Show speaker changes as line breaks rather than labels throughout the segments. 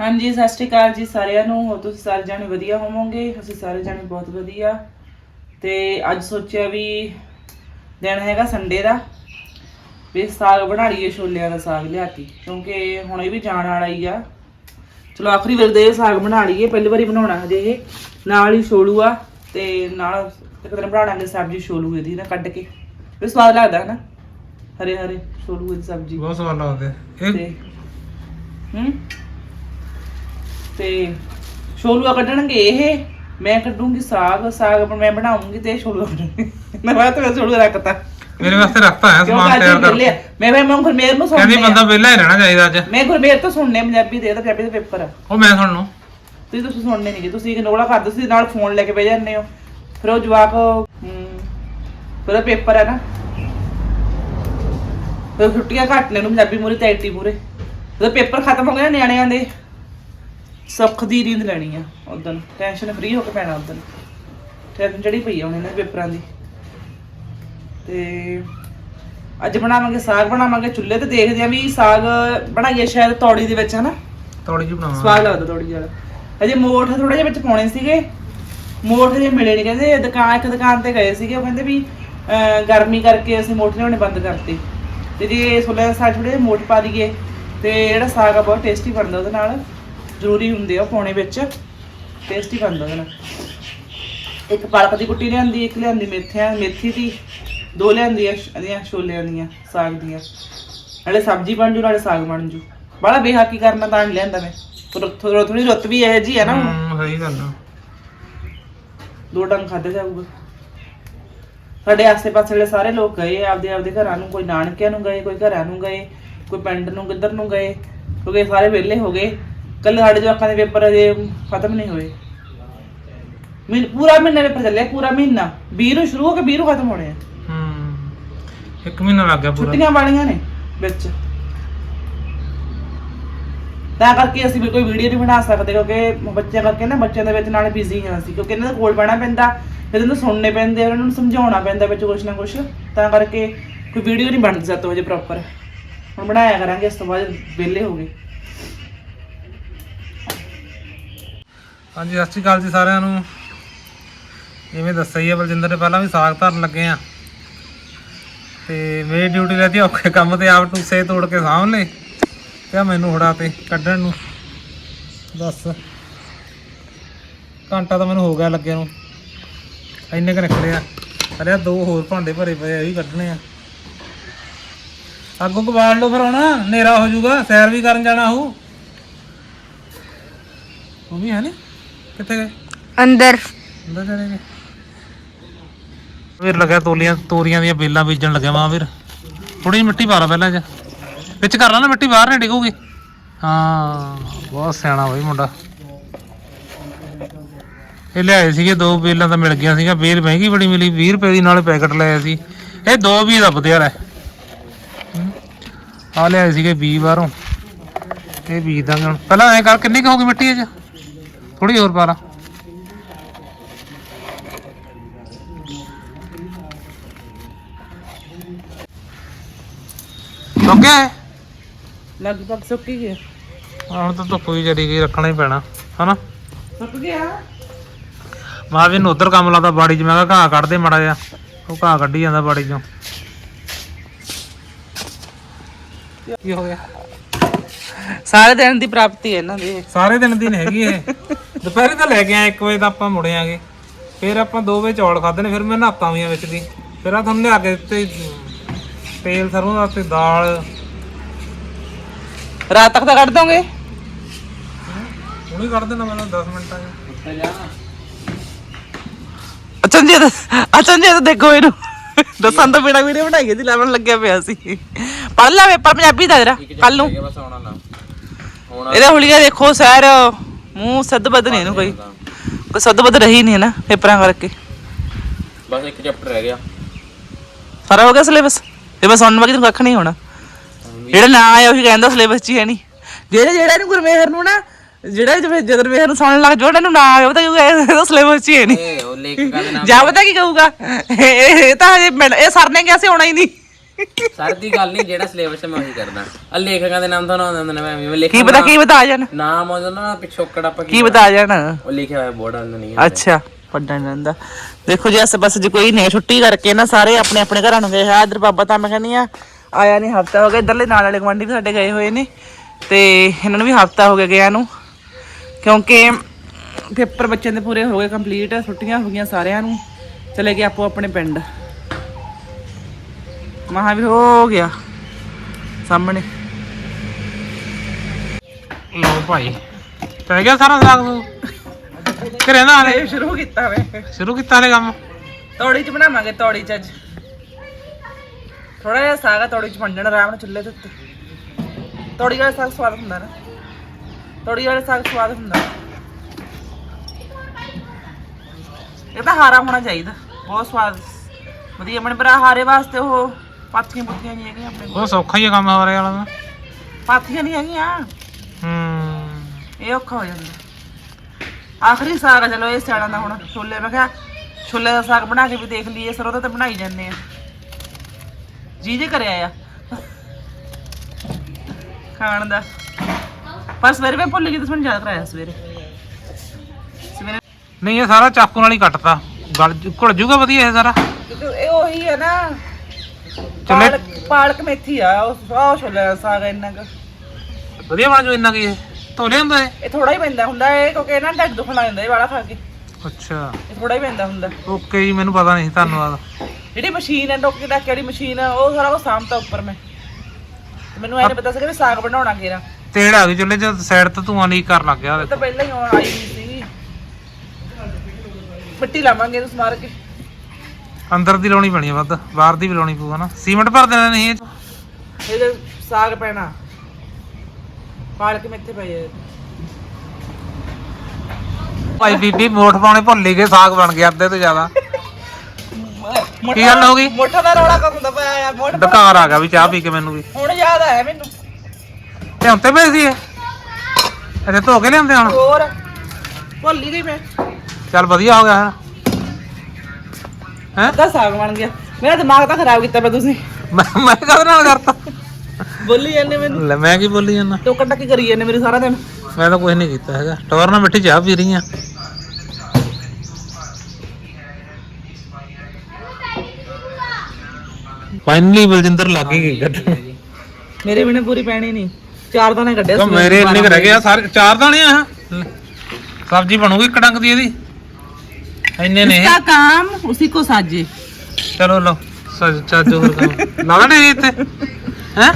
ਹਾਂਜੀ ਸਤਿ ਸ਼੍ਰੀ ਅਕਾਲ ਜੀ ਸਾਰਿਆਂ ਨੂੰ। ਹੋ ਤੁਸੀਂ ਸਾਰੇ ਜਾਣੇ ਵਧੀਆ ਹੋਵੋਗੇ? ਅਸੀਂ ਸਾਰੇ ਜਾਣੇ ਬਹੁਤ ਵਧੀਆ। ਤੇ ਅੱਜ ਸੋਚਿਆ ਵੀ ਦਿਨ ਹੈਗਾ ਸੰਡੇ ਦਾ ਵੀ ਸਾਗ ਬਣਾ ਲਈਏ ਛੋਲਿਆਂ ਦਾ ਸਾਗ ਲਿਆਤੀ ਕਿਉਂਕਿ ਹੁਣ ਇਹ ਵੀ ਜਾਣ ਵਾਲਾ ਹੀ ਆ। ਚਲੋ ਆਖਰੀ ਵਾਰ ਦੇ ਸਾਗ ਬਣਾ ਲਈਏ। ਪਹਿਲੀ ਵਾਰੀ ਬਣਾਉਣਾ ਹਜੇ ਇਹ। ਨਾਲ ਹੀ ਛੋਲੂ ਆ ਤੇ ਨਾਲ ਇੱਕ ਦਿਨ ਬਣਾਵਾਂਗੇ ਸਬਜ਼ੀ ਛੋਲੂ ਇਹਦੀ ਨਾ ਕੱਢ ਕੇ। ਵੀ ਸਵਾਦ ਲੱਗਦਾ ਨਾ ਹਰੇ ਹਰੇ ਛੋਲੂ ਦੀ ਸਬਜ਼ੀ।
ਬਹੁਤ ਸਵਾਦ ਲੱਗਦੇ। ਇਹ
ਹੂੰ? ਤੇ ਛੋਲੂਆ ਕੱਢਣਗੇ ਇਹ। ਮੈਂ ਕੱਢੂੰਗੀ ਸਾਗ ਸਾਗ ਪਰ ਮੈਂ ਬਣਾਉਂਗੀ ਤੇ ਛੋਲੂਆ ਕੱਢਣਗੇ। ਮੈਂ ਬਾਅਦ ਵਿੱਚ ਛੋਲੂਆ ਰੱਖਤਾ।
ਮੇਰੇ ਵਾਸਤੇ ਰੱਖਤਾ ਹੈ ਸਮਾਨ ਤਿਆਰ
ਵਿਹਲੇ ਆ।
ਕਰਕੇ।
ਮੈਂ ਮੈਂ ਗੁਰਮੇਰ ਨੂੰ
ਕਹਿੰਦੀ
ਸੁਣਨੇ
ਬੰਦਾ
ਆ।
ਵਿਹਲਾ ਹੀ ਰਹਿਣਾ ਚਾਹੀਦਾ ਅੱਜ।
ਮੈਂ ਗੁਰਮੇਰ ਤੋਂ ਸੁਣਨੇ ਪੰਜਾਬੀ ਦੇ ਤਾਂ ਪੰਜਾਬੀ ਦੇ ਪੇਪਰ।
ਉਹ ਮੈਂ ਸੁਣ ਲੂ
ਤੁਸੀਂ ਤੁਸੀਂ ਸੁਣਨੇ ਨਹੀਂ ਤੁਸੀਂ ਗਨੋਲਾ ਕਰਦੇ ਤੁਸੀਂ ਨਾਲ ਫੋਨ ਲੈ ਕੇ ਬਹਿ ਜਾਂਦੇ ਹੋ। ਫਿਰ ਉਹ ਜਵਾਕ ਹਮ, ਫਿਰ ਉਹ ਪੇਪਰ ਹੈ ਨਾ। ਫਿਰ ਛੁੱਟੀਆਂ ਘੱਟ ਨੇ ਨੂੰ ਪੰਜਾਬੀ ਮੂਰੇ ਤੇ ਆਈਟੀ ਪੂਰੇ ਜਦੋਂ ਪੇਪਰ ਖਤਮ ਹੋ ਗਏ ਨਿਆਣਿਆਂ ਦੇ। ਸੁੱਖ ਦੀ ਰੀਂਦ ਲੈਣੀ ਆ ਉਦੋਂ ਟੈਨਸ਼ਨ ਫ੍ਰੀ ਹੋ ਕੇ ਪੈਣਾ ਉਦੋਂ ਟੈਨਸ਼ਨ ਜਿਹੜੀ ਪਈ ਆ ਹੁਣ ਇਹਨਾਂ ਪੇਪਰਾਂ ਦੀ। ਤੇ ਅੱਜ ਬਣਾਵਾਂਗੇ ਸਾਗ ਬਣਾਵਾਂਗੇ ਚੁੱਲ੍ਹੇ ਤੇ ਦੇਖਦੇ ਆ ਵੀ ਸਾਗ ਬਣਾਈਏ ਸ਼ਾਇਦ ਤੌੜੀ ਦੇ ਵਿੱਚ ਹਨਾ?
ਤੌੜੀ ਜੀ ਬਣਾਵਾਂ
ਸਵਾਦ ਲੱਗਦਾ ਥੋੜੀ ਜਿਹਾ। ਅਜੇ ਮੋਠ ਥੋੜੇ ਜਿਹਾ ਵਿੱਚ ਪਾਉਣੇ ਸੀਗੇ। ਮੋਠ ਜੇ ਮਿਲੇ ਨਹੀਂ ਕਹਿੰਦੇ ਦੁਕਾਨ ਇੱਕ ਦੁਕਾਨ ਤੇ ਗਏ ਸੀਗੇ। ਉਹ ਕਹਿੰਦੇ ਵੀ ਗਰਮੀ ਕਰਕੇ ਅਸੀਂ ਮੋਠ ਲਿਆਉਣੇ ਬੰਦ ਕਰਤੇ। ਤੇ ਜੇ ਸੋਲੇ ਸਾਗ ਥੋੜੇ ਮੋਠ ਪਾ ਦਈਏ ਤੇ ਜਿਹੜਾ ਸਾਗ ਆ ਬਹੁਤ ਟੇਸਟੀ ਬਣਦਾ ਉਹਦੇ ਨਾਲ। ਜ਼ਰੂਰੀ ਹੁੰਦੇ ਆ ਪਾਉਣੇ ਵਿੱਚ। ਟੇਸਟੀ ਬਣਦਾ ਉਹਦੇ ਇੱਕ ਪਾਲਕ ਦੀ ਕੁੱਟੀ ਲਿਆਂਦੀ ਇੱਕ ਲਿਆਂਦੀ ਮੇਥਿਆਂ ਮੇਥੀ ਦੀ ਦੋ ਲਿਆਂਦੀਆਂ ਇਹਦੀਆਂ ਛੋਲਿਆਂ ਦੀਆਂ ਸਾਗ ਦੀਆਂ। ਨਾਲੇ ਸਬਜ਼ੀ ਬਣ ਜੂ ਨਾਲੇ ਸਾਗ ਬਣ ਜੂ। ਬੜਾ ਬੇਹਾਕੀ ਕਰਨਾ ਤਾਂ ਨਹੀਂ ਲੈਂਦਾ ਮੈਂ। ਥੋੜੀ ਥੋੜੀ ਰੁੱਤ ਵੀ ਇਹ ਜੀ ਹੈ ਨਾ।
ਹੂੰ ਸਹੀ ਗੱਲ ਆ।
ਦੋ ਟੰਗ ਖਾਦੇ ਜਾਊਗਾ। ਸਾਡੇ ਆਸੇ-ਪਾਸੇ ਵਾਲੇ ਸਾਰੇ ਲੋਕ ਗਏ ਆ, ਆਪਦੇ ਆਪਦੇ ਘਰਾਂ ਨੂੰ ਕੋਈ ਨਾਨਕਿਆਂ ਨੂੰ ਗਏ ਕੋਈ ਘਰਾਂ ਨੂੰ ਗਏ ਕੋਈ ਪਿੰਡ ਨੂੰ ਕਿੱਧਰ ਨੂੰ ਗਏ। ਕਿਉਂਕਿ ਸਾਰੇ ਵਿਹਲੇ ਹੋ ਗਏ। ਕੱਲ ਸਾਡੇ ਜਵਾਕਾਂ ਦੇ ਪੇਪਰ ਅਜੇ ਖਤਮ ਨਹੀਂ ਹੋਏ। ਮਹੀਨ ਪੂਰਾ ਮਹੀਨਾ ਪੇਪਰ ਚੱਲਿਆ ਪੂਰਾ ਮਹੀਨਾ। 20 ਨੂੰ ਸ਼ੁਰੂ ਹੋ ਕੇ 20 ਨੂੰ ਖਤਮ ਹੋਣੇ ਆ।
ਹੂੰ ਇੱਕ ਮਹੀਨਾ ਲੱਗ ਗਿਆ ਪੂਰਾ।
ਛੁੱਟੀਆਂ ਵਾਲੀਆਂ ਨੇ ਵਿੱਚ। ਤਾਂ ਕਰਕੇ ਅਸੀਂ ਵੀ ਕੋਈ ਵੀਡੀਓ ਨਹੀਂ ਬਣਾ ਸਕਦੇ ਕਿਉਂਕਿ ਬੱਚਿਆਂ ਕਰਕੇ ਨਾ ਬੱਚਿਆਂ ਦੇ ਵਿੱਚ ਨਾਲੇ ਬਿਜ਼ੀ ਹਾਂ ਅਸੀਂ ਕਿਉਂਕਿ ਇਹਨਾਂ ਦੇ ਕੋਲ ਬਹਿਣਾ ਪੈਂਦਾ ਫਿਰ ਇਹਨਾਂ ਨੂੰ ਸੁਣਨੇ ਪੈਂਦੇ ਉਹਨਾਂ ਨੂੰ ਸਮਝਾਉਣਾ ਪੈਂਦਾ ਵਿੱਚ ਕੁਛ ਨਾ ਕੁਛ। ਤਾਂ ਕਰਕੇ ਕੋਈ ਵੀਡੀਓ ਨਹੀਂ ਬਣਦੀ ਸੱਤ ਵਜੇ ਪ੍ਰੋਪਰ ਹੁਣ ਬਣਾਇਆ ਕਰਾਂਗੇ ਇਸ ਤੋਂ ਬਾਅਦ ਵਿਹਲੇ ਹੋ ਗਏ।
ਹਾਂਜੀ, ਸਤਿ ਸ਼੍ਰੀ ਅਕਾਲ ਜੀ ਸਾਰਿਆਂ ਨੂੰ। ਜਿਵੇਂ ਦੱਸਿਆ ਹੀ ਆ ਬਲਜਿੰਦਰ ਨੇ, ਪਹਿਲਾਂ ਵੀ ਸਾਗ ਧਰਨ ਲੱਗੇ ਆ। ਤੇ ਮੇਰੀ ਡਿਊਟੀ ਲੈਤੀ ਔਖੇ ਕੰਮ ਤੇ, ਆਪ ਟੂਸੇ ਤੋੜ ਕੇ ਸਾਹਮਣੇ ਤੇ ਆ ਮੈਨੂੰ ਫੜਾ ਤੇ ਕੱਢਣ ਨੂੰ। ਦੱਸ। ਘੰਟਾ ਤਾਂ ਮੈਨੂੰ ਹੋ ਗਿਆ ਲੱਗਿਆ ਨੂੰ। ਇੰਨੇ ਕੁ ਨਿਕਲੇ ਆ। ਅਰੇ ਦੋ ਹੋਰ ਭਾਂਡੇ ਭਰੇ ਪਏ ਆ, ਇਹ ਵੀ ਕੱਢਣੇ ਆ। ਅੱਗੋਂ ਕਬਾੜ ਲਓ ਫਿਰ ਹੁਣ, ਹਨੇਰਾ ਹੋ ਜਾਊਗਾ, ਸੈਰ ਵੀ ਕਰਨ ਜਾਣਾ ਹੋਊ। ਉਹ ਵੀ ਹੈ ਨੀ। ਕਿੱਥੇ ਗਏ?
ਅੰਦਰ।
ਅੰਦਰ ਚਲੇ ਗਏ। ਵੀਰ ਲੱਗਿਆ ਤੋਲੀਆਂ ਤੋਰੀਆਂ ਦੀਆਂ ਬੇਲਾਂ ਬੀਜਣ ਲੱਗਿਆ ਮਾਂ ਵੀਰ ਥੋੜੀ ਜਿਹੀ ਮਿੱਟੀ ਪਾ ਲਾ ਪਹਿਲਾਂ ਚ ਵਿੱਚ ਕਰ ਲਾ ਨਾ ਮਿੱਟੀ ਬਾਹਰ ਨਹੀਂ ਡਿੱਗੂਗੀ। ਹਾਂ ਬਹੁਤ ਸਿਆਣਾ ਬਈ ਮੁੰਡਾ। ਇਹ ਲਿਆਏ ਸੀਗੇ ਦੋ ਬੇਲਾਂ ਤਾਂ ਮਿਲ ਗਈਆਂ ਸੀਗਾ ਬੇਲ ਮਹਿੰਗੀ ਬੜੀ ਮਿਲੀ 20 ਰੁਪਏ ਦੀ ਨਾਲੇ ਪੈਕਟ ਲਿਆ ਸੀ। ਇਹ ਦੋ ਵੀ ਦਾ ਵਧੀਆ ਹੈ। ਆ ਲਿਆਏ ਸੀਗੇ ਬੀ ਬਾਹਰੋਂ। ਇਹ ਬੀਜ ਦਾਂਗੇ ਹੁਣ। ਪਹਿਲਾਂ ਐ ਕਰ ਕਿੰਨੀ ਕੁ ਹੋਊਗੀ ਮਿੱਟੀ ਇਹ ਚ? ਥੋੜੀ ਹੋਰ ਪਾ ਲਾ। ਇਹ?
ਲਗਭਗ ਸੁੱਕ ਗਿਆ।
ਹੁਣ ਤਾਂ ਧੁੱਪ ਵੀ ਚੜੀ ਗਈ ਰੱਖਣਾ ਹੀ ਪੈਣਾ ਹਨਾ?
ਸੁੱਕ ਗਿਆ?
ਮਾਂ ਵੀ ਨੂੰ ਉਧਰ ਕੰਮ ਲਾਦਾ ਬਾੜੀ 'ਚ ਮੈਂ ਕਿਹਾ ਘਾਹ ਕੱਢ ਦੇ ਮੜਾ ਜਾ ਉਹ ਘਾਹ ਕੱਢੀ ਜਾਂਦਾ ਬਾੜੀ 'ਚੋਂ। ਕੀ ਹੋ ਗਿਆ?
ਸਾਰੇ ਦਿਨ ਦੀ ਪ੍ਰਾਪਤੀ ਹੈ ਇਹਨਾਂ ਦੀ।
ਸਾਰੇ ਦਿਨ ਦੀ ਨਹੀਂ ਹੈਗੀ ਇਹ। ਦੁਪਹਿਰੇ ਤਾਂ ਲੈ ਕੇ ਆਏ 1 ਵਜੇ ਤਾਂ ਆਪਾਂ ਮੁੜੇ ਆਂਗੇ। ਫਿਰ ਆਪਾਂ 2 ਵਜੇ ਚੌਲ ਖਾਦੇ ਨੇ ਫਿਰ ਮੈਂ ਨਹਾਤਾ ਹੋਈਆਂ ਵਿੱਚ ਦੀ। ਫਿਰ ਆ ਤੁਹਾਨੂੰ ਲਿਆ ਕੇ ਦਿੱਤੇ ਤੇਲ ਸਰੋਂ ਦਾ ਤੇ ਦਾਲ।
ਰਾਤ ਤੱਕ ਤਾਂ ਕੱਢ ਦੋਗੇ?
ਹੁਣੇ ਕੱਢ ਦੇਣਾ ਮੈਨੂੰ 10 ਮਿੰਟਾਂ 'ਚ
ਅਚਨਜੀਤ ਅਚਨਜੀਤ ਦੇਖੋ ਇਹਨੂੰ। ਦੱਸਾਂ ਤਾਂ ਬਿਨਾ ਵੀਡੀਓ ਬਣਾਈ ਸੀ ਲੈਵਣ ਲੱਗਿਆ ਪਿਆ ਸੀ। ਪੜ ਲੈ ਪੇਪਰ ਪੰਜਾਬੀ ਦਾ ਜਰਾ ਕੱਲ ਨੂੰ। ਇਹਦਾ ਹੁਲੀਆ ਦੇਖੋ ਸਰ ਮੂੰਹ ਸੱਦਬਦ ਨਹੀਂ ਇਹਨੂੰ ਕੋਈ। ਕੋਈ ਸੱਦਬਦ ਰਹੀ ਨਹੀਂ ਹੈ ਨਾ ਪੇਪਰਾਂ ਕਰਕੇ।
ਬਸ ਇੱਕ ਚੈਪਟਰ ਰਹਿ ਗਿਆ।
ਸਾਰਾ ਹੋ ਗਿਆ ਸਿਲੇਬਸ ਇਹ ਬਸ ਹੁਣ ਬਾਕੀ ਤੈਨੂੰ ਕੱਖ ਨਹੀਂ ਹੋਣਾ। ਜਿਹੜਾ ਨਾ ਆਇਆ ਉਹੀ ਕਹਿੰਦਾ ਸਿਲੇਬਸ 'ਚ ਹੀ ਹੈ ਨਹੀਂ ਜਿਹੜੇ ਜਿਹੜਾ ਨੂੰ ਗੁਰਮੇਹਰ ਨੂੰ ਨਾ ਜਿਹੜਾ ਜਿਵੇਂ ਜਦਰ ਮੇਹਰ ਨੂੰ ਸੁਣਨ ਲੱਗ ਜਿਹੜਾ ਨੂੰ ਨਾ ਆਇਆ ਉਹ ਤਾਂ ਇਹਦਾ ਸਿਲੇਬਸ 'ਚ ਹੀ ਹੈ ਨਹੀਂ
ਇਹ ਉਹ ਲੇਖਕਾਂ ਦੇ ਨਾਮ
ਜਾ ਪਤਾ ਕੀ ਕਹੂਗਾ? ਇਹ ਤਾਂ ਹਜੇ ਇਹ ਸਰ ਨੇ ਕਿਹਾ ਸੀ ਆਉਣਾ ਹੀ ਨਹੀਂ
ਸਰ ਦੀ ਗੱਲ ਨਹੀਂ ਜਿਹੜਾ ਸਿਲੇਬਸ ਮੈਂ ਉਹੀ ਕਰਦਾ। ਆ ਲੇਖਕਾਂ ਦੇ ਨਾਮ ਤਾਂ ਨਾ ਆਉਂਦੇ ਨੇ ਮੈਂ ਐਵੇਂ ਲਿਖ
ਕੀ ਪਤਾ ਕੀ ਬਤਾ ਜਾਣ?
ਨਾਮ ਆਉਂਦਾ ਨਾ ਪਿਛੋਕੜ ਆਪਾਂ
ਕੀ ਬਤਾ ਜਾਣ?
ਉਹ ਲਿਖਿਆ ਹੋਇਆ ਬੋਰਡ ਵਾਲਾ ਨਹੀਂ
ਅੱਛਾ ਪੱਡਾ ਨੀ ਰਹਿੰਦਾ ਦੇਖੋ ਜੀ ਆਸੇ ਪਾਸੇ ਜੇ ਕੋਈ ਨਹੀਂ ਛੁੱਟੀ ਕਰਕੇ ਨਾ ਸਾਰੇ ਆਪਣੇ ਆਪਣੇ ਘਰਾਂ ਨੂੰ ਗਏ ਹੈ ਇਧਰ ਬਾਬਾ ਤਾਂ ਮੈਂ ਕਹਿੰਦੀ ਆ ਆਇਆ ਨਹੀਂ ਹਫਤਾ ਹੋ ਗਿਆ। ਇਧਰਲੇ ਨਾਲ ਵਾਲੇ ਗਵਾਂਢੀ ਵੀ ਸਾਡੇ ਗਏ ਹੋਏ ਨੇ ਤੇ ਇਹਨਾਂ ਨੂੰ ਵੀ ਹਫਤਾ ਹੋ ਗਿਆ ਗਿਆ ਨੂੰ। ਕਿਉਂਕਿ ਪੇਪਰ ਬੱਚਿਆਂ ਦੇ ਪੂਰੇ ਹੋ ਗਏ ਕੰਪਲੀਟ ਛੁੱਟੀਆਂ ਹੋ ਗਈਆਂ ਸਾਰਿਆਂ ਨੂੰ। ਚਲੇ ਗਏ ਆਪੋ ਆਪਣੇ ਪਿੰਡ। ਮਹਾ ਵੀ ਹੋ ਗਿਆ। ਸਾਹਮਣੇ।
ਲਓ ਭਾਈ ਪੈ ਗਿਆ ਸਾਰਾ ਸਾਗ ਨੂੰ ਘਰੇ ਨਾ ਹਲੇ
ਸ਼ੁਰੂ ਕੀਤਾ ਵੇ।
ਸ਼ੁਰੂ ਕੀਤਾ ਹਲੇ ਕੰਮ।
ਤੌੜੀ ਚ ਬਣਾਵਾਂਗੇ ਤੌੜੀ ਚ ਅੱਜ। ਥੋੜਾ ਜਿਹਾ ਸਾਗਾ ਤੌੜੀ ਚ ਜਾਣਾ ਆਰਾਮ ਨਾਲ ਚੁੱਲ੍ਹੇ ਦੇ ਉੱਤੇ। ਤੌੜੀ ਵਾਲਾ ਸਾਗ ਸਵਾਦ ਹੁੰਦਾ ਨਾ। ਤੌੜੀ ਵਾਲਾ ਸਾਗ ਸਵਾਦ ਹੁੰਦਾ। ਇਹ ਤਾਂ ਹਾਰਾ ਹੋਣਾ ਚਾਹੀਦਾ। ਬਹੁਤ ਸਵਾਦ। ਵਧੀਆ ਪਰ ਆਹ ਹਾਰੇ ਵਾਸਤੇ ਉਹ ਪਾਥੀਆਂ ਨਹੀਂ ਹੈਗੀਆਂ ਆਪਣੇ ਕੋਲ
ਉਹ ਸੌਖਾ ਹੀ ਆ ਕੰਮ ਹੋ ਰਿਹਾ ਵਾਲਾ
ਪਾਥੀਆਂ ਨਹੀਂ ਹੈਗੀਆਂ।
ਹੂੰ।
ਇਹ ਔਖਾ ਹੋ ਜਾਂਦਾ। ਆਖਰੀ ਆ ਚਲੋ ਇਹ ਸਿਆਲਾਂ ਦਾ ਹੁਣ ਛੋਲੇ ਮੈਂ ਕਿਹਾ ਛੋਲੇ ਦਾ ਸਾਗ ਬਣਾ ਕੇ ਵੀ ਦੇਖ ਲਈਏ ਸਰੋਂ ਦਾ ਤਾਂ ਬਣਾਈ ਜਾਂਦੇ ਆ। ਜੀ ਜੇ ਕਰਿਆ ਆ। ਖਾਣ ਦਾ। ਪਰ ਸਵੇਰੇ ਮੈਂ ਭੁੱਲ ਗਈ ਤੁਸੀਂ ਮੈਨੂੰ ਯਾਦ ਕਰਾਇਆ ਸਵੇਰੇ। ਸਵੇਰੇ
ਨਹੀਂ ਇਹ ਸਾਰਾ ਚਾਕੂ ਨਾਲ ਹੀ ਕੱਟਤਾ। ਗਲ ਜੂ- ਘੁਲ ਜੂਗਾ ਵਧੀਆ ਇਹ ਸਾਰਾ।
ਕਿਉਂਕਿ ਇਹ ਉਹੀ ਹੈ ਨਾ
ਚੱਲੇ।
ਪਾਲਕ ਪਾਲਕ ਮੇਥੀ ਆ ਉਹ ਆਹ ਛੋਲੇ ਦਾ ਸਾਗ ਇੰਨਾ ਕੁ।
ਵਧੀਆ ਬਣ ਜੂ ਇੰਨਾ ਕੀ ਇਹ? ਧੋਲੇ ਹੁੰਦਾ ਇਹ?
ਇਹ ਥੋੜਾ ਹੀ ਪੈਂਦਾ ਹੁੰਦਾ ਇਹ ਕਿਉਂਕਿ ਇਹਨਾਂ ਢੱਡ ਦੁਖਣ ਲੱਗ ਜਾਂਦਾ ਇਹ ਵਾਲਾ ਖਾ ਕੇ।
ਅੱਛਾ।
ਇਹ ਥੋੜਾ ਹੀ ਪੈਂਦਾ ਹੁੰਦਾ।
ਓਕੇ ਜੀ ਮੈਨੂੰ ਪਤਾ ਨਹੀਂ ਸੀ ਧੰਨਵਾਦ।
ਜਿਹੜੀ ਮਸ਼ੀਨ ਹੈ ਡੋਕੇ ਦਾ ਕਿਹੜੀ ਮਸ਼ੀਨ ਹੈ ਉਹ ਸਾਰਾ ਉਹ ਸਾਂਭਤਾ ਉੱਪਰ ਮੈਂ। ਤੇ ਮੈਨੂੰ ਐ ਨਹੀਂ ਪਤਾ ਸੀ ਵੀ ਸਾਗ ਬਣਾਉਣਾ ਕਿਹੜਾ।
ਤੇੜ ਆ ਗਈ ਚੁੱਲ੍ਹੇ 'ਚ ਸਾਈਡ ਤੇ ਧੂਆਂ ਲੀਕ ਕਰਨ ਲੱਗ ਗਿਆ
ਉਹ ਤਾਂ ਪਹਿਲਾਂ ਹੀ ਆਉਣ ਆਈ ਹੋਈ ਸੀ। ਮਿੱਟੀ ਲਾਵਾਂਗੇ ਇਹਨੂੰ ਸਮਾਰ ਕੇ।
ਅੰਦਰ ਦੀ ਲਾਉਣੀ ਪੈਣੀ ਆ ਵੱਧ ਬਾਹਰ ਦੀ ਵੀ ਲਾਉਣੀ ਪਊ ਹਨਾ। ਸੀਮੈਂਟ ਭਰ ਦੇਣਾ ਨਹੀਂ ਇਹ 'ਚ।
ਇਹਦੇ ਸਾਗ ਪੈਣਾ। ਪਾਲਕ ਮੇਥੇ ਪਏ ਆ।
ਭਾਈ ਬੀਬੀ ਮੋਠ ਪਾਉਣੇ ਭੁੱਲ ਹੀ ਗਏ ਸਾਗ ਬਣ ਗਿਆ ਅੱਧੇ ਤੋਂ ਜ਼ਿਆਦਾ। ਕੀ ਗੱਲ ਹੋ ਗਈ?
ਮੋਟਾ ਦਾ ਰੌਲਾ ਕਾ ਹੁੰਦਾ ਪਿਆ ਆ? ਮੋਟਾ
ਡਕਾਰ ਆ ਗਿਆ ਵੀ ਚਾਹ ਪੀ ਕੇ ਮੈਨੂੰ ਵੀ।
ਹੁਣ ਯਾਦ ਆਇਆ ਮੈਨੂੰ।
ਤੇ ਹੁੰਤੇ ਪਏ ਸੀ ਇਹ? ਅੱਛਾ ਧੋ ਕੇ ਲਿਆਂਦੇ ਹੁਣ?
ਹੋਰ। ਭੁੱਲ ਹੀ ਗਈ ਮੈਂ।
ਚੱਲ ਵਧੀਆ ਹੋ ਗਿਆ। ਹੈ?
ਅੱਧਾ ਸਾਗ ਬਣ ਗਿਆ। ਮੇਰਾ ਦਿਮਾਗ ਤਾਂ ਖਰਾਬ ਕੀਤਾ ਪਿਆ ਤੁਸੀਂ।
ਮੈਂ ਮੈਂ ਕਦ ਨਾਲ ਕਰਤਾ?
ਬੋਲੀ ਜਾਂਦੇ ਮੈਨੂੰ।
ਲੈ ਮੈਂ ਕੀ ਬੋਲੀ ਜਾਂਦਾ?
ਟੋਕਾ ਟੱਕੀ ਕਰੀ ਜਾਂਦੇ ਮੇਰੇ ਸਾਰਾ ਦਿਨ?
ਮੈਂ ਤਾਂ ਕੁਝ ਨਹੀਂ ਕੀਤਾ ਹੈਗਾ। ਟੌਰ ਨਾਲ ਮਿੱਠੀ ਚਾਹ ਪੀ ਰਹੀ ਆ ਫਾਈਨਲੀ ਬਲਜਿੰਦਰ ਲੱਗ ਗਈ ਗੱਡ।
ਮੇਰੇ ਬਿਨਾ ਪੂਰੀ ਪੈਣੀ ਨਹੀਂ। ਚਾਰ ਦਾਣੇ ਕੱਢਿਆ
ਤਾਂ ਮੇਰੇ ਇੰਨੇ ਕੁ ਰਹਿ ਗਏ ਆ ਸਾਰੇ? ਚਾਰ ਦਾਣੇ ਆ? ਇਹ। ਸਬਜ਼ੀ ਬਣੂਗੀ ਕੜੰਗ ਦੀ ਇਹਦੀ। ਇੰਨੇ ਨੇ ਇਹ।
इसका काम उसी को साजे
ਚਲੋ ਲਓ ਸੱਜ ਚੱਜ ਹੋਰ ਕੰਮ ਲਾ ਲੈਣੇ ਜੀ ਇੱਥੇ ਹੈ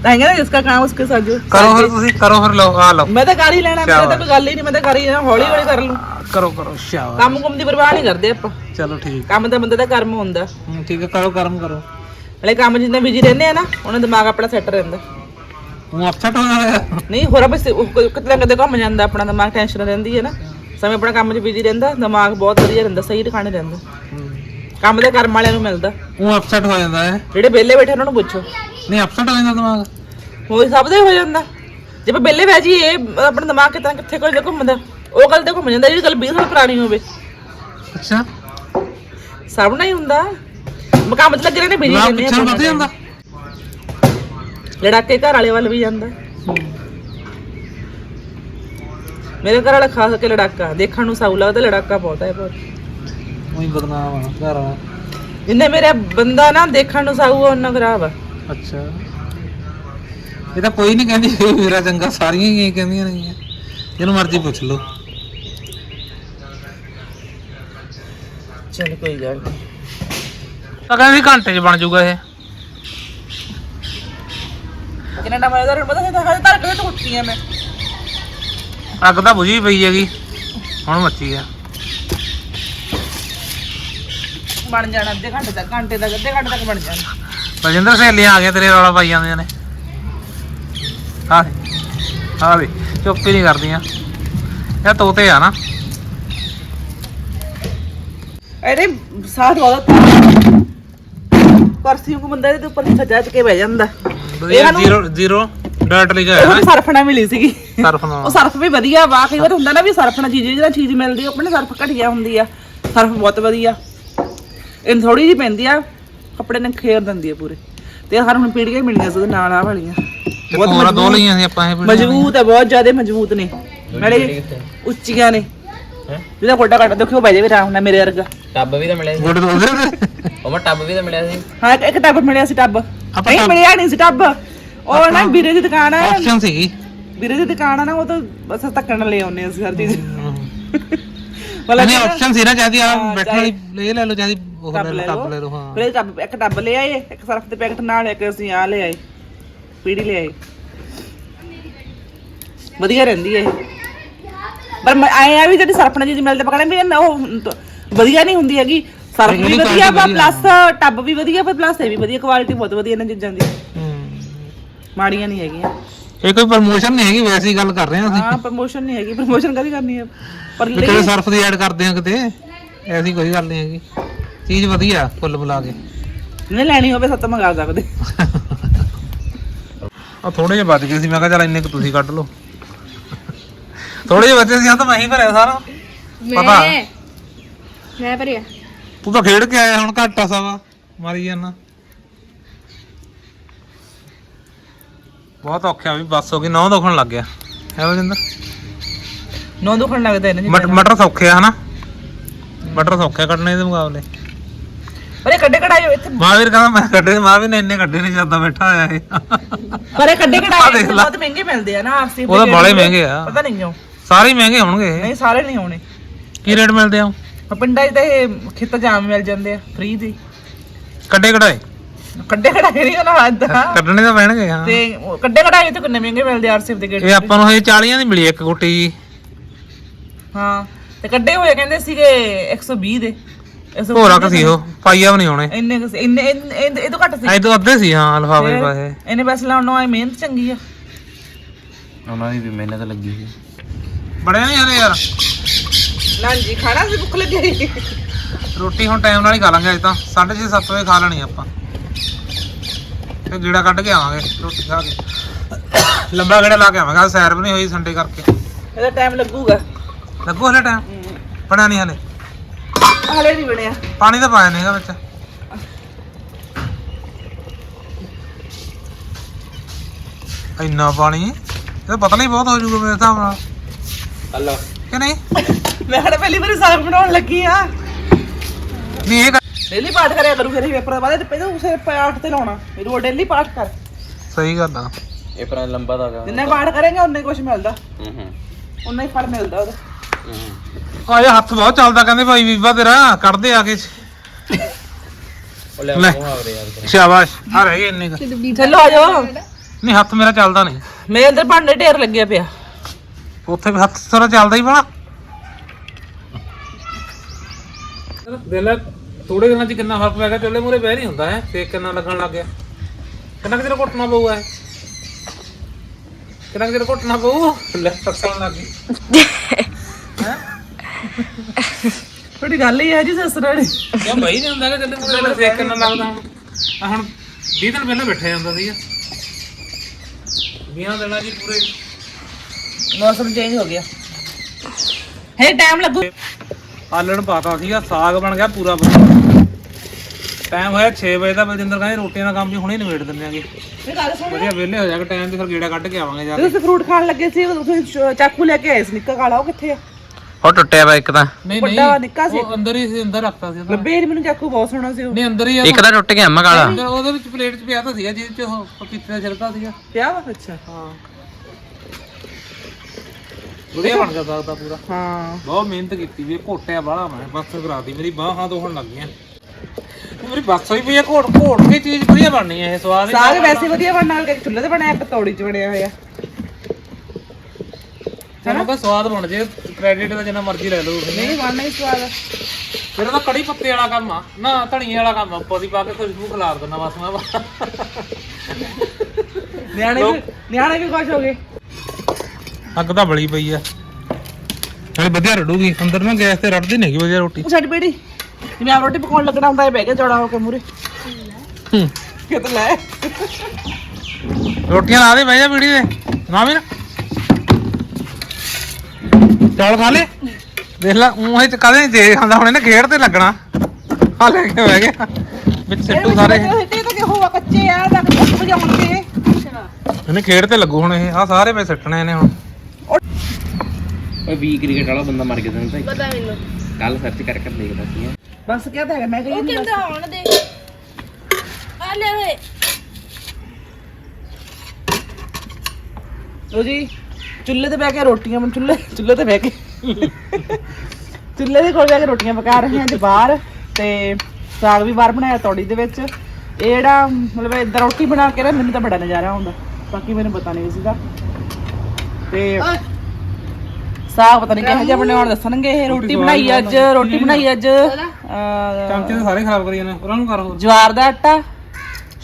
कहेंगे ना जिसका काम उसके साजो
ਕਰੋ ਫਿਰ ਤੁਸੀਂ ਕਰੋ ਫਿਰ ਲਓ ਆ ਲਓ
मैं तो कर ही लेना मेरे तो कोई गल ही नहीं मैं तो कर ही लेना हौली हौली कर लूं
ਕਰੋ ਕਰੋ ਸ਼ਾਬਾਸ਼
ਕੰਮ ਕੁਮ ਦੀ ਪਰਵਾਹ ਨਹੀਂ ਕਰਦੇ ਆਪਾਂ
ਚਲੋ ਠੀਕ
ਕੰਮ ਤਾਂ ਬੰਦੇ ਦਾ ਕਰਮ ਹੁੰਦਾ
ਹੂੰ, ਠੀਕ ਹੈ ਕਰੋ ਕਰਮ ਕਰੋ
ਹਲੇ ਕੰਮ ਜਿੰਨਾ ਬਿਜੀ ਰਹਿੰਦੇ ਆ ਨਾ ਉਹਨਾਂ ਦਾ ਦਿਮਾਗ ਆਪਣਾ ਸੈੱਟ ਰਹਿੰਦਾ
ਉਹ ਅਪਸੈਟ ਹੋ ਜਾਣਾ
ਨਹੀਂ ਹੋਰ ਬਸ ਕਿਤੇ ਕਦੇ ਘੁੰਮ ਜਾਂਦਾ ਆਪਣਾ ਦਿਮਾਗ ਟੈਨਸ਼ਨ ਰਹਿੰਦੀ ਹੈ ਨਾ ਸਮੇਂ ਆਪਣਾ ਕੰਮ 'ਚ ਬਿਜ਼ੀ ਰਹਿੰਦਾ ਦਿਮਾਗ ਬਹੁਤ ਵਧੀਆ ਰਹਿੰਦਾ ਸਹੀ ਟਿਕਾਣੇ ਰਹਿੰਦਾ। ਕੰਮ ਦੇ ਕਰਮ ਵਾਲਿਆਂ ਨੂੰ ਮਿਲਦਾ।
ਉਹ ਅਪਸੈਟ ਹੋ ਜਾਂਦਾ ਹੈ।
ਜਿਹੜੇ ਵਿਹਲੇ ਬੈਠੇ ਉਹਨਾਂ ਨੂੰ ਪੁੱਛੋ।
ਨਹੀਂ ਅਪਸੈਟ ਹੋ ਜਾਂਦਾ ਦਿਮਾਗ।
ਹੋਈ ਸਭ ਦੇ ਹੋ ਜਾਂਦਾ। ਜੇ ਆਪਾਂ ਵਿਹਲੇ ਜੀ ਇਹ ਆਪਣਾ ਦਿਮਾਗ ਕਿਤੇ ਕਿੱਥੇ ਕੋਈ ਘੁੰਮਦਾ। ਉਹ ਗੱਲ ਤੇ ਘੁੰਮ ਜਾਂਦਾ ਜਿਹੜੀ ਗੱਲ 20 ਸਾਲ ਪੁਰਾਣੀ ਹੋਵੇ।
ਅੱਛਾ।
ਸਭ ਨਾਲ ਹੀ ਹੁੰਦਾ। ਮੈਂ ਕੰਮ ਤੇ ਲੱਗੇ ਰਹਿੰਦੇ ਬਿਜ਼ੀ ਰਹਿੰਦੇ
ਜਾਂਦਾ।
ਲੜਾਕੇ ਘਰ ਵਾਲੇ ਵੱਲ ਵੀ ਜਾਂਦਾ। ਮੇਰੇ ਘਰ ਵਾਲਾ ਖਾਸ ਕੇ ਲੜਾਕਾ ਦੇਖਣ ਨੂੰ ਸਾਊ ਲੱਗਦਾ ਲੜਾਕਾ ਬਹੁਤ ਹੈ ਬਹੁਤ।
ਉਹੀ ਬਦਨਾਮ ਆ ਘਰ ਵਾਲਾ।
ਜਿੰਨੇ ਮੇਰੇ ਬੰਦਾ ਨਾ ਦੇਖਣ ਨੂੰ ਸਾਊ ਆ ਉਹਨਾਂ ਖਰਾਬ ਆ।
ਅੱਛਾ। ਇਹ ਤਾਂ ਕੋਈ ਨਹੀਂ ਕਹਿੰਦੀ ਵੀ ਮੇਰਾ ਚੰਗਾ ਸਾਰੀਆਂ ਹੀ ਇਹ ਕਹਿੰਦੀਆਂ ਨੇ। ਜਿਹਨੂੰ ਮਰਜ਼ੀ ਪੁੱਛ ਲਓ।
ਚਲ ਕੋਈ ਗੱਲ ਨਹੀਂ
ਤਾਂ ਕਹਿੰਦੀ ਘੰਟੇ 'ਚ ਬਣ ਜਾਊਗਾ ਇਹ।
ਕਿੰਨਾ ਟਾਈਮ ਹੋਇਆ ਤੁਹਾਨੂੰ ਪਤਾ ਸੀ ਤਾਂ ਹਜੇ ਤੱਕ ਕਿਤੇ ਟੁੱਟੀ ਆ ਮੈਂ।
ਅੱਗ ਤਾਂ ਬੁਝੀ ਪਈ ਹੈਗੀ। ਹੁਣ ਮੱਚੀ ਆ।
ਬਣ ਜਾਣਾ ਅੱਧੇ ਘੰਟੇ ਤੱਕ ਘੰਟੇ ਤੱਕ ਅੱਧੇ ਘੰਟੇ ਤੱਕ ਬਣ ਜਾਣਾ।
ਬਲਜਿੰਦਰ ਸਹੇਲੀਆਂ ਆ ਗਈਆਂ ਤੇਰੇ ਰੌਲਾ ਪਾਈ ਜਾਂਦੀਆਂ ਨੇ। ਆ ਆ ਦੇ ਚੁੱਪ ਹੀ ਨਹੀਂ ਕਰਦੀਆਂ। ਇਹ ਤੋਤੇ ਆ ਨਾ।
ਅਰੇ ਸਾਥ ਬਹੁਤ ਕੁਰਸੀ ਕੋ ਬੰਦਾ ਇਹਦੇ ਉੱਪਰ ਸਜਾ ਕੇ ਬਹਿ ਜਾਂਦਾ।
Zero zero. ਡਾਟ ਲਿਖਿਆ
ਇਹ
ਹੋਇਆ
ਵੀ ਸਰਫ ਨਾਲ ਮਿਲੀ ਸੀਗੀ।
ਸਰਫ ਨਾਲ
ਉਹ ਸਰਫ ਵੀ ਵਧੀਆ ਵਾ ਕਈ ਵਾਰ ਹੁੰਦਾ ਨਾ ਵੀ ਸਰਫ ਨਾਲ ਚੀਜ਼ ਜਿਹੜਾ ਚੀਜ਼ ਮਿਲਦੀ ਆ, ਆਪਣੇ ਸਰਫ ਘਟੀਆ ਹੁੰਦੀ ਆ। ਸਰਫ ਬਹੁਤ ਵਧੀਆ। ਇਹ ਥੋੜੀ ਜਿਹੀ ਪੈਂਦੀ ਆ ਕੱਪੜੇ ਨੇ ਖੇਰ ਦਿੰਦੀ ਆ ਪੂਰੇ। ਤੇ ਹਰ ਹੁਣ ਪੀੜੀਆਂ ਹੀ ਮਿਲੀਆਂ ਸੀ ਉਹਦੇ ਨਾਲ ਆ ਵਾਲੀਆਂ।
ਤੇ ਹੋਰ ਦੋ ਲਈਆਂ ਸੀ ਆਪਾਂ ਇਹ ਵੀਡੀਓ
ਮਜ਼ਬੂਤ ਹੈ ਬਹੁਤ ਜ਼ਿਆਦਾ ਮਜ਼ਬੂਤ ਨੇ। ਨਾਲੇ ਉੱਚੀਆਂ ਨੇ। ਜਿਹਦਾ ਕੋਟਾ ਕੱਟ ਦੇਖਿਓ ਬਹਿ ਜਾਵੇ ਆਰਾਮ ਨਾਲ ਮੇਰੇ ਵਰਗਾ।
ਟੱਬ ਵੀ ਤਾਂ ਮਿਲਿਆ ਸੀ।
ਗੋਡੇ ਤੋਂ ਉਧਰ।
ਉਹ ਮੈਂ ਟੱਬ ਵੀ ਤਾਂ ਮਿਲਿਆ ਸੀ।
ਹਾਂ ਇੱਕ- ਇੱਕ ਟੱਬ ਮਿਲਿਆ ਸੀ ਟੱਬ। ਨਹੀਂ ਮਿਲਿਆ ਨਹੀਂ ਸੀ ਟੱਬ। ਉਹ ਨਾ ਵੀਰੇ ਦੀ ਦੁਕਾਨ ਆ।
ਆਪਸ਼ਨ ਸੀਗੀ
ਵੀਰੇ ਦੀ ਦੁਕਾਨ ਆ ਨਾ ਉਹ ਤਾਂ ਬਸ ਧੱਕਣ ਲੈ ਆਉਂਦੇ ਅਸੀਂ ਹਰ ਚੀਜ਼। ਮਤਲਬ
ਨਹੀਂ ਆਪਸ਼ਨ ਸੀ ਨਾ ਚਾਹਦੀ ਆ ਬੈਠਣ ਵਾਲੀ ਇਹ ਲੈ ਲਓ ਚਾਹਦੀ ਉਹ ਲੈ ਲਓ ਟੱਬ ਲੈ ਲਓ ਹਾਂ।
ਫਿਰ ਟੱਬ ਇੱਕ ਟੱਬ ਲੈ ਆਏ ਇੱਕ ਸਰਫ ਦੇ ਪੈਕਟ ਨਾਲ ਇੱਕ ਅਸੀਂ ਆ ਲੈ ਆਏ ਪੀੜੀ ਲੈ ਆਏ। ਵਧੀਆ ਰਹਿੰਦੀ ਹੈ ਇਹ। ਪਰ ਮੈਂ ਆਏ ਆ ਵੀ ਜਿਹੜੀ ਸਰਫ ਨਾਲ ਚੀਜ਼ ਮਿਲਦੇ ਪਕੜੇ ਵੀ ਉਹ ਵਧੀਆ ਨਹੀਂ ਹੁੰਦੀ ਹੈਗੀ। ਸਰਫ ਵੀ ਵਧੀਆ ਵਾ ਪਲੱਸ ਟੱਬ ਵੀ ਵਧੀਆ ਪਰ ਪਲੱਸ ਇਹ ਵੀ ਵਧੀਆ ਕੁਆਲਿਟੀ ਬਹੁਤ ਵਧੀਆ ਇਹਨਾਂ ਚੀਜ਼ਾਂ ਦੀ।
ਹੂੰ।
ਮਾੜੀਆਂ ਨਹੀਂ ਹੈਗੀਆਂ।
ਇਹ ਕੋਈ ਪ੍ਰਮੋਸ਼ਨ ਨਹੀਂ ਹੈਗੀ ਵੈਸੇ ਹੀ ਗੱਲ ਕਰ ਰਹੇ ਹਾਂ ਅਸੀਂ।
ਹਾਂ ਪ੍ਰਮੋਸ਼ਨ ਨਹੀਂ ਹੈਗੀ। ਪ੍ਰਮੋਸ਼ਨ ਕਦੀ ਕਰਨੀ ਹੈ ਪਰ
ਵੀ ਕਿਤੇ ਸਰਫ ਦੀ ਐਡ ਕਰਦੇ ਆ ਕਿਤੇ ਐਸੀ ਕੋਈ ਗੱਲ ਨਹੀਂ ਹੈਗੀ। ਚੀਜ਼ ਵਧੀਆ ਕੁੱਲ ਮਿਲਾ ਕੇ।
ਨਹੀਂ ਲੈਣੀ ਹੋਵੇ ਸੱਤ ਮੰਗਾ ਸਕਦੇ।
ਆ ਥੋੜੇ ਜਿਹੇ ਬਚ ਗਏ ਸੀ ਮੈਂ ਕਿਹਾ ਚੱਲ ਇੰਨੇ ਕੁ ਤੁਸੀਂ ਕੱਢ ਲਓ। ਥੋੜੇ ਜਿਹੇ ਬਚੇ ਸੀ ਆ ਤਾਂ ਮੈਂ ਹੀ ਭਰਿਆ ਸਾਰਾ। ਪਤਾ।
ਮੈਂ ਭਰਿਆ।
ਤੂੰ ਤਾਂ ਖੇਡ ਕੇ ਆਇਆ ਹੁਣ ਘਾਟਾ ਸਾਵਾ ਮਾਰੀ ਜਾਣਾ ਬਹੁਤ ਔਖਾ ਵੀ ਬੱਸ ਹੋ ਗਈ ਨੌ ਦੁਖਣ ਲੱਗ ਗਿਆ। ਹੈ ਬਲਜਿੰਦਰ?
ਨੌ ਦੁਖਣ ਲੱਗਦਾ ਇਹਨਾਂ
ਮਟ- ਮਟਰ ਸੌਖੇ ਆ ਹਨਾ? ਮਟਰ ਸੌਖੇ ਕੱਢਣੇ ਦੇ ਮੁਕਾਬਲੇ।
ਪਰ ਇਹ ਕੱਢੇ ਕਢਾਏ ਇੱਥੇ
ਮਹਾਵੀਰ ਕਹਿੰਦਾ ਮੈਂ ਕੱਢੇ ਮਹਾਵੀਰ ਨੇ ਇੰਨੇ ਕੱਢੇ ਨਹੀਂ ਜਾਂਦਾ ਬੈਠਾ ਹੋਇਆ ਇਹ।
ਪਰ ਇਹ ਕੱਢੇ
ਆਹ
ਕਢਾਏ
ਦੇਖ
ਇੱਥੇ
ਲਾ।
ਬਹੁਤ ਮਹਿੰਗੇ ਮਿਲਦੇ ਆ ਨਾ ਆਸਤੀ
ਉਹ ਤਾਂ ਬਾਲੇ ਮਹਿੰਗੇ ਆ।
ਪਤਾ ਨਹੀਂ ਕਿਉਂ।
ਸਾਰੇ ਹੀ ਮਹਿੰਗੇ ਹੋਣਗੇ
ਨਹੀਂ ਸਾਰੇ ਨਹੀਂ ਆਉਣੇ
ਕੀ ਰੇਟ ਮਿਲਦੇ ਆ?
ਪਿੰਡਾਂ 'ਚ ਤਾਂ ਇਹ ਖੇਤ ਜਾਮ ਮਿਲ ਜਾਂਦੇ ਆ ਫ੍ਰੀ ਦੀ
ਕੱਢੇ ਕਢਾਏ।
ਕੱਢੇ ਕਢਾਏ ਨਹੀਂ ਉਹਨਾਂ ਹੱਦ ਆ
ਕੱਢਣੇ ਤਾਂ ਪੈਣਗੇ ਹਾਂ।
ਤੇ ਉਹ ਕੱਢੇ ਕਢਾਏ ਤੇ ਕਿੰਨੇ ਮਹਿੰਗੇ ਮਿਲਦੇ ਆ ਆਰਸੀਐਫ ਦੇ ਗੇਟ
ਇਹ ਆਪਾਂ ਨੂੰ ਹਜੇ 40 ਦੀ ਮਿਲੀ ਇੱਕ ਗੁੱਟੀ ਜੀ।
ਹਾਂ ਤੇ ਕੱਢੇ ਹੋਏ ਕਹਿੰਦੇ ਸੀਗੇ 120 ਦੇ। 120
ਹੋਰਾ ਕਸੀ ਉਹ ਪਾਈਆ ਵੀ ਨਹੀਂ ਹੋਣੇ
ਇੰਨੇ ਕੁ ਸੀ- ਇੰਨੇ ਇੰਨੇ- ਇੰਨੇ- ਇਹ ਤੋਂ ਘੱਟ ਸੀ।
ਐ ਤੋਂ ਅੱਧੇ ਸੀ ਹਾਂ ਲਫਾਫੇ ਦੇ ਪਾਸੇ
ਇਹਨੇ ਬਸ ਲਾਉਣ ਨੂੰ ਆਏ ਮਿਹਨਤ ਚੰਗੀ ਆ।
ਉਹਨਾਂ ਦੀ ਵੀ ਮਿਹਨਤ ਲੱਗੀ ਸੀ।
ਬੜਿਆ ਨਹੀਂ ਹਲੇ ਯਾਰ।
ਨਾ ਜੀ ਖਾਣਾ ਸੀ ਭੁੱਖ ਲੱਗੀ।
ਰੋਟੀ ਹੁਣ ਟਾਈਮ ਨਾਲ ਹੀ ਖਾ ਲਾਂਗੇ ਅੱਜ ਤਾਂ। 6:30 7 ਵਜੇ ਖਾ ਲੈਣੀ ਆਪਾਂ। ਤੇ ਗੇੜਾ ਕੱਢ ਕੇ ਆਵਾਂਗੇ ਰੋਟੀ ਖਾ ਕੇ। ਲੰਬਾ ਗੇੜਾ ਲਾ ਕੇ ਆਵਾਂਗੇ ਸੈਰ ਵੀ ਨਹੀਂ ਹੋਈ ਸੰਡੇ ਕਰਕੇ।
ਇਹਦਾ ਟਾਈਮ ਲੱਗੂਗਾ।
ਲੱਗੂ ਹਲੇ ਟਾਈਮ ਬਣਿਆ ਨਹੀਂ ਹਲੇ?
ਹਲੇ ਨਹੀਂ ਬਣਿਆ।
ਪਾਣੀ ਤਾਂ ਪਾਇਆ ਨਹੀਂਗਾ ਵਿੱਚ। ਇੰਨਾ ਪਾਣੀ? ਇਹ ਪਤਾ ਨਹੀਂ ਬਹੁਤ ਹੋ ਜਾਊਗਾ ਮੇਰੇ ਹਿਸਾਬ ਨਾਲ।
ਹਲੋ।
ਕਿ ਨਹੀਂ?
ਮੈਂ ਹਲੇ ਪਹਿਲੀ ਵਾਰੀ ਸਾਗ ਬਣਾਉਣ ਲੱਗੀ ਆ।
ਨਹੀਂ ਇਹ
ਡੇਲੀ ਪਾਠ ਕਰਿਆ ਕਰੂ ਫਿਰ ਪੇਪਰ ਬਾਅਦ ਤੇ ਪਹਿਲਾਂ ਉਸੇ ਪਾਠ ਤੇ ਲਾਉਣਾ। ਰੋ ਡੇਲੀ ਪਾਠ ਕਰ।
ਸਹੀ ਗੱਲ ਆ।
ਇਹ ਪਰ ਲੰਬਾ ਦਾ ਗਾ
ਜਿੰਨਾ ਪਾਠ ਕਰੇਗਾ ਉਨਾ ਹੀ ਕੁਝ ਮਿਲਦਾ।
ਹੂੰ ਹੂੰ।
ਉਨਾ ਹੀ ਫਲ ਮਿਲਦਾ ਉਹਦਾ।
ਹੂੰ
ਆ ਇਹ ਹੱਥ ਬਹੁਤ ਚੱਲਦਾ ਕਹਿੰਦੇ ਭਾਈ ਬੀਬਾ ਤੇਰਾ ਕੱਢਦੇ ਆ ਕੇ।
ਉਹ ਲੈ
ਲੈ।
ਮੂੰਹ ਆਵਰੇ ਯਾਰ
ਸ਼ਾਬਾਸ਼। ਆ ਰਹਿ ਗਏ ਇੰਨੇ ਕੁ।
ਚਲੋ ਆ ਜਾਓ।
ਨਹੀਂ ਹੱਥ ਮੇਰਾ ਚੱਲਦਾ ਨਹੀਂ।
ਮੇਰੇ ਅੰਦਰ ਭਾਂਡੇ ਢੇਰ ਲੱਗਿਆ ਪਿਆ
ਉੱਥੇ ਵੀ ਹੱਥ ਤੇਰਾ ਚੱਲਦਾ ਹੀ ਬਣਾ ਦਿਲ ਥੋੜੇ ਦਿਨਾਂ ਚ ਕਿੰਨਾ ਫ਼ਰਕ ਪੈ ਗਿਆ ਚੁੱਲ੍ਹੇ ਮੂਰੇ ਬਹਿ ਨਹੀਂ ਹੁੰਦਾ ਹੈ ਸੇਕ ਕਿੰਨਾ ਲੱਗਣ ਲੱਗ ਗਿਆ। ਕਿੰਨਾ ਕਿਤੇ ਘੁੱਟਣਾ ਪਊਗਾ ਇਹ? ਕਿੰਨਾ ਕਿਤੇ ਘੁੱਟਣਾ ਪਊ? ਲੈ ਫਸਣ ਲੱਗ ਗਈ।
ਥੋੜੀ ਗੱਲ ਹੀ ਹੈ ਜੀ ਸਸਰਾੜੀ
ਇਹ ਬਈ ਨਹੀਂ ਹੁੰਦਾ ਕਿ ਚੁੱਲ੍ਹੇ ਮੂਰੇ ਸੇਕ ਕਿੰਨਾ ਲੱਗਦਾ। ਹੁਣ ਆਹ ਹੁਣ 20 ਦਿਨ ਪਹਿਲਾਂ ਬੈਠਿਆ ਜਾਂਦਾ ਸੀਗਾ। 20 ਦਿਨਾਂ ਜੀ ਪੂਰੇ
ਮੌਸਮ ਚੇਂਜ ਹੋ ਗਿਆ। ਹੈ ਟਾਈਮ ਲੱਗੂ।
ਆਲਣ ਪਾਤਾ ਸੀਗਾ ਸਾਗ ਬਣ ਗਿਆ ਪੂਰਾ ਟਾਈਮ ਹੋਇਆ 6 ਵਜੇ ਦਾ ਬਲਜਿੰਦਰ ਕਹਿੰਦੇ ਰੋਟੀਆਂ ਦਾ ਕੰਮ ਵੀ ਹੁਣੇ ਨਿਬੇੜ ਦਿੰਦੇ ਆਂਗੇ।
ਇਹ ਗੱਲ ਸੁਣ
ਵਧੀਆ ਵਿਹਲੇ ਹੋ ਜਾਗੇ ਟਾਈਮ ਤੇ ਫਿਰ ਗੇੜਾ ਕੱਢ ਕੇ ਆਵਾਂਗੇ ਜਾ ਕੇ।
ਤੁਸੀਂ ਫਰੂਟ ਖਾਣ ਲੱਗੇ ਸੀ ਤੁਸੀਂ ਚਾਕੂ ਲੈ ਕੇ ਆਏ ਸੀ ਨਿੱਕਾ ਕਾਲਾ ਉਹ ਕਿੱਥੇ ਆ?
ਉਹ ਟੁੱਟਿਆ ਵਾ ਇੱਕ ਤਾਂ।
ਨਹੀਂ
ਵੱਡਾ ਨਿੱਕਾ ਸੀ।
ਉਹ ਅੰਦਰ ਹੀ ਸੀ ਅੰਦਰ ਰੱਖਤਾ ਸੀ ਉਹਦਾ।
ਲੱਭੇ ਨੀ ਮੈਨੂੰ ਚਾਕੂ ਬਹੁਤ ਸੋਹਣਾ ਸੀ ਉਹ।
ਨਹੀਂ ਅੰਦਰ ਹੀ ਆ।
ਇੱਕ ਤਾਂ ਟੁੱਟ ਗਿਆ ਅੰਮਾ ਕਾਲਾ।
ਅੰਦਰ ਉਹਦੇ ਵਿੱਚ ਪਲੇਟ 'ਚ ਪਿਆ ਤਾਂ ਸੀਗਾ ਜਿਹਦੇ 'ਚ ਉਹ ਪਪੀਤੇ ਦਾ ਛਿਲਕਾ ਸੀਗਾ।
ਪਿਆ ਵਾ ਅੱਛਾ
ਹਾਂ। ਵਧੀਆ ਬਣ ਗਿਆ ਸਾਗ ਦਾ ਪੂਰਾ।
ਹਾਂ।
ਬਹੁਤ ਮਿਹਨਤ ਕੀਤੀ ਵੀ ਇਹ ਘੋਟਿਆ ਬਾਹਲਾ ਮੈਂ ਬਸ ਕਰਾਤੀ ਮੇਰੀ ਬਾਹਾਂ ਦੋਹਣ ਲੱਗ ਗਈਆਂ। ਮੇਰੀ ਬੱਸ ਹੋਈ ਪਈ ਆ ਘੋਟ ਘੋਟ ਕੇ ਚੀਜ਼ ਵਧੀਆ ਬਣਨੀ ਹੈ ਇਹ ਸਵਾਦ ਹੀ
ਸਾਗ ਵੈਸੇ ਵਧੀਆ ਬਣਨ ਨਾਲ ਕਿ ਚੁੱਲ੍ਹੇ ਤੇ ਬਣਿਆ ਇੱਕ ਤੌੜੀ 'ਚ ਬਣਿਆ ਹੋਇਆ।
ਸਾਨੂੰ ਤਾਂ ਸਵਾਦ ਬਣ ਜੇ ਕ੍ਰੈਡਿਟ ਦਾ ਜਿੰਨਾ ਮਰਜ਼ੀ ਲੈ ਲਓ। ਤੁਸੀਂ
ਨਹੀਂ ਬਣਨਾ ਹੀ ਸਵਾਦ ਆ।
ਮੇਰਾ ਤਾਂ ਕੜੀ ਪੱਤੇ ਵਾਲਾ ਕੰਮ ਆ ਨਾ ਧਣੀਏ ਵਾਲਾ ਕੰਮ ਆ ਉੱਪਰ ਦੀ ਪਾ ਕੇ ਖੁਸ਼ਬੂ ਖਿਲਾਰ ਦਿੰਦਾ ਬਸ ਮੈਂ।
ਨਿਆਣੇ ਵੀ ਨਿਆਣੇ ਵੀ ਖੁਸ਼ ਹੋ ਗਏ।
ਅੱਗ ਤਾਂ ਬਲੀ ਪਈ ਆ। ਨਾਲੇ ਵਧੀਆ ਰੜੂਗੀ ਅੰਦਰ ਨਾ ਗੈਸ ਤੇ ਰੜਦੀ ਨਹੀਂ ਹੈਗੀ ਵਧੀਆ ਰੋਟੀ।
ਉਹ ਸਾਡੀ ਬੇੜੀ ਜਿਵੇਂ ਆਪ ਰੋਟੀ ਪਕਾਉਣ ਲੱਗਣਾ ਹੁੰਦਾ ਹੈ ਬਹਿ ਕੇ ਚੌੜਾ ਹੋ ਕੇ ਮੂਰੇ
ਹੂੰ।
ਕਿਤੇ ਲੈ।
ਰੋਟੀਆਂ ਲਾ ਦੇ ਬਹਿ ਜਾ ਵੀੜੀ ਤੇ ਨਾ ਵੀ ਨਾ। ਚੌਲ ਖਾ ਲੈ? ਦੇਖ ਲੈ ਉਹ ਇਹ ਕਦੇ ਜੇ ਖਾਂਦਾ ਹੁਣ ਇਹਨੇ ਖੇਡ ਤੇ ਲੱਗਣਾ। ਆ ਲੈ ਕੇ ਬਹਿ ਗਿਆ। ਵਿੱਚ ਸਿੱਟੂ ਸਾਰੇ।
ਇਹ ਤਾਂ ਕਿ ਹੋਆ ਕੱਚੇ ਆ ਤਾਂ ਆਉਣਗੇ
ਇਹਨੇ ਖੇਡ ਤੇ ਲੱਗੂ ਹੁਣ ਇਹ। ਆ ਸਾਰੇ ਪੈ ਸਿੱਟਣੇ ਇਹਨੇ ਹੁਣ।
ਓਏ ਵੀ ਕ੍ਰਿਕਟ ਵਾਲਾ ਬੰਦਾ ਮਰ ਗਿਆ ਤੈਨੂੰ ਤਾਂ
ਪਤਾ ਮੈਨੂੰ।
ਕੱਲ ਸਰਚ ਕਰ ਕਰ ਦੇਖਦਾ ਸੀ।
ਬਸ ਕਿਹਾ ਤਾਂ ਹੈਗਾ ਮੈਂ
ਉਹ ਕਹਿੰਦਾ ਆਉਣ ਦੇ। ਆ ਲੈ ਓਏ।
ਲੋ ਜੀ ਚੁੱਲ੍ਹੇ ਤੇ ਬਹਿ ਕੇ ਰੋਟੀਆਂ ਬਣ ਚੁੱਲ੍ਹੇ ਚੁੱਲ੍ਹੇ ਤੇ ਬਹਿ ਕੇ। ਚੁੱਲ੍ਹੇ ਦੇ ਕੋਲ ਬਹਿ ਕੇ ਰੋਟੀਆਂ ਪਕਾ ਰਹੇ ਹਾਂ ਅੱਜ ਬਾਹਰ ਤੇ ਸਾਗ ਵੀ ਬਾਹਰ ਬਣਾਇਆ ਤੌੜੀ ਦੇ ਵਿੱਚ। ਇਹ ਜਿਹੜਾ ਮਤਲਬ ਇਦਾਂ ਰੋਟੀ ਬਣਾ ਕੇ ਨਾ ਮੈਨੂੰ ਤਾਂ ਬੜਾ ਨਜ਼ਾਰਾ ਆਉਂਦਾ। ਬਾਕੀ ਮੈਨੂੰ ਪਤਾ ਨਹੀਂ ਸੀਗਾ। ਤੇ ਸਾਗ ਪਤਾ ਨਹੀਂ ਕਿਹੋ ਜਿਹਾ ਬਣਾਉਣ ਦੱਸਣਗੇ ਇਹ ਰੋਟੀ ਬਣਾਈ ਅੱਜ ਰੋਟੀ ਬਣਾਈ ਅੱਜ।
ਚਮਚੇ ਤੇ ਸਾਰੇ ਖਰਾਬ ਕਰੀ ਜਾਂਦੇ ਉਹਨਾਂ ਨੂੰ ਕਰ ਹੋਰ।
ਜਵਾਰ ਦਾ ਆਟਾ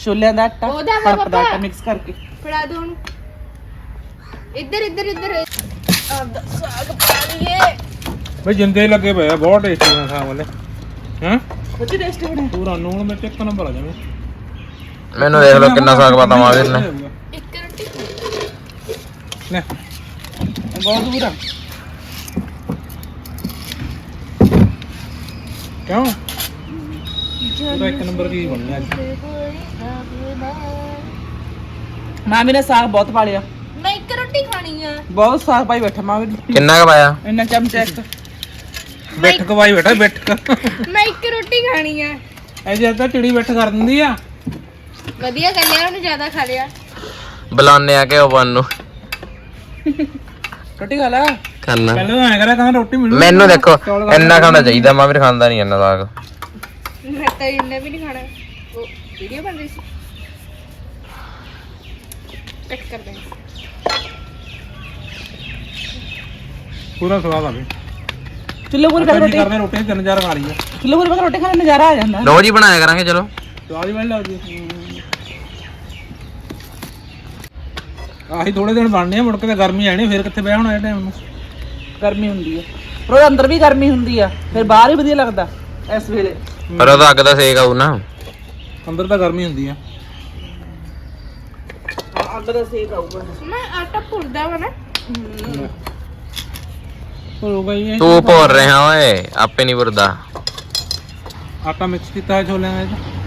ਛੋਲਿਆਂ ਦਾ ਆਟਾ
ਉਹਦਾ ਵਾ
ਕਣਕ ਦਾ
ਪਾਪਾ।
ਆਟਾ ਮਿਕਸ ਕਰਕੇ।
ਫੜਾ ਦੋ ਉਹਨੂੰ। ਇੱਧਰ ਇੱਧਰ ਇੱਧਰ। ਆਪਦਾ ਸਾਗ ਪਾ ਲਈਏ।
ਬਈ ਜਿੰਦੇ ਲੱਗੇ ਪਏ ਆ ਬਹੁਤ ਟੇਸਟੀ ਨੇ ਸਾਗ ਵਾਲੇ। ਹਾਂ?
ਬੱਚੇ ਟੇਸਟੀ ਬਣੇ।
ਪੂਰਾ ਨੂਣ ਮਿਰਚ ਇੱਕ ਨੰਬਰ ਆ ਜਾਵੇ
ਮੈਨੂੰ ਦੇਖ ਲਓ ਕਿੰਨਾ ਸਾਗ ਪਤਾ ਮਾਂ ਨੇ।
ਇੱਕ ਰੋਟੀ।
ਲੈ।
ਬਹੁਤ ਦੂਰ
ਕਿਉਂ? ਪੂਰਾ ਇੱਕ ਨੰਬਰ ਦੀ ਬਣੀ ਅੱਜ?
ਮਾਮੀ ਨੇ ਸਾਗ ਬਹੁਤ ਪਾ ਲਿਆ।
ਮੈਂ ਇੱਕ ਰੋਟੀ ਖਾਣੀ ਆ।
ਬਹੁਤ ਸਾਗ ਪਾਈ ਬੈਠਾ ਮਾਮੀ ਨੇ।
ਕਿੰਨਾ ਕ ਪਾਇਆ?
ਇੰਨਾ ਚਮਚਾ ਇੱਕ
ਬਿੱਠ ਕਵਾਈ ਬੈਠਾ ਬਿੱਠ
ਮੈਂ ਇੱਕ ਰੋਟੀ ਖਾਣੀ ਆ।
ਐ ਜੇ ਤਾਂ ਚਿੜੀ ਬਿੱਠ ਕਰ ਦਿੰਦੀ ਆ।
ਵਧੀਆ ਕਰ ਲਿਆ ਉਹਨੇ ਜ਼ਿਆਦਾ ਖਾ ਲਿਆ।
ਬੁਲਾਉਂਦੇ ਆ ਕਿ ਉਹ ਬਣ ਨੂੰ।
ਰੋਟੀ ਖਾ ਲੈ।
ਖਾਣਾ
ਪਹਿਲਾਂ ਤਾਂ ਐਂ ਕਰਿਆ ਕਹਿੰਦਾ ਰੋਟੀ ਮਿਲੂ
ਮੈਨੂੰ ਦੇਖੋ ਇੰਨਾ ਖਾਣਾ ਚਾਹੀਦਾ ਮਾਂ ਵੀ ਖਾਂਦਾ ਨਹੀਂ ਇੰਨਾ ਸਾਗ।
ਮੈਂ ਤਾਂ ਇੰਨੇ ਵੀ ਨਹੀਂ ਖਾਣਾ। ਉਹ ਵੀਡੀਓ ਬਣ ਰਹੀ ਸੀ। ਕੱਟ ਕਰ ਦੇ
ਪੂਰਾ ਸਵਾਦ ਆਵੇ
ਚੁੱਲ੍ਹੇ ਕੋਲ ਰੋਟੀ
ਕਰਦੇ ਰੋਟੀ ਤਿੰਨ ਚਾਰ ਖਾ ਲਈਏ।
ਚੁੱਲ੍ਹੇ ਕੋਲ ਰੋਟੀ ਖਾਣ ਦਾ ਨਜ਼ਾਰਾ ਆ ਜਾਂਦਾ।
ਰੋਜ਼ ਹੀ ਬਣਾਇਆ ਕਰਾਂਗੇ ਚਲੋ।
ਸਵਾਦ ਹੀ ਬਣ ਲੱਗਦੀ ਆਹੀ ਥੋੜੇ ਦਿਨ ਬਣਨੇ ਆ ਮੁੜ ਕੇ ਤਾਂ ਗਰਮੀ ਆਣੀ ਫਿਰ ਕਿੱਥੇ ਬਹਿ ਹੋਣਾ ਇਹ ਟਾਈਮ ਨੂੰ।
ਗਰਮੀ ਹੁੰਦੀ ਆ ਪਰ ਉਹਦੇ ਅੰਦਰ ਵੀ ਗਰਮੀ ਹੁੰਦੀ ਆ ਫਿਰ ਬਾਹਰ ਹੀ ਵਧੀਆ ਲੱਗਦਾ ਇਸ ਵੇਲੇ।
ਪਰ ਉਹਦਾ ਅੱਗ ਦਾ ਸੇਕ ਆਊ ਨਾ।
ਅੰਦਰ ਤਾਂ ਗਰਮੀ ਹੁੰਦੀ ਆ।
ਅੱਗ ਦਾ ਸੇਕ ਆਊਗਾ
ਮੈਂ ਆਟਾ ਪੁਰਦਾ ਵਾ ਨਾ।
ਹੋ ਗਈ
ਤੂੰ ਭੋਰ ਰਿਹਾ ਓਏ ਆਪੇ ਨਹੀਂ ਬੁਰਦਾ
ਆਟਾ ਮਿਕਸ ਕੀਤਾ ਹੈ ਛੋਲਿਆਂ ਵਿੱਚ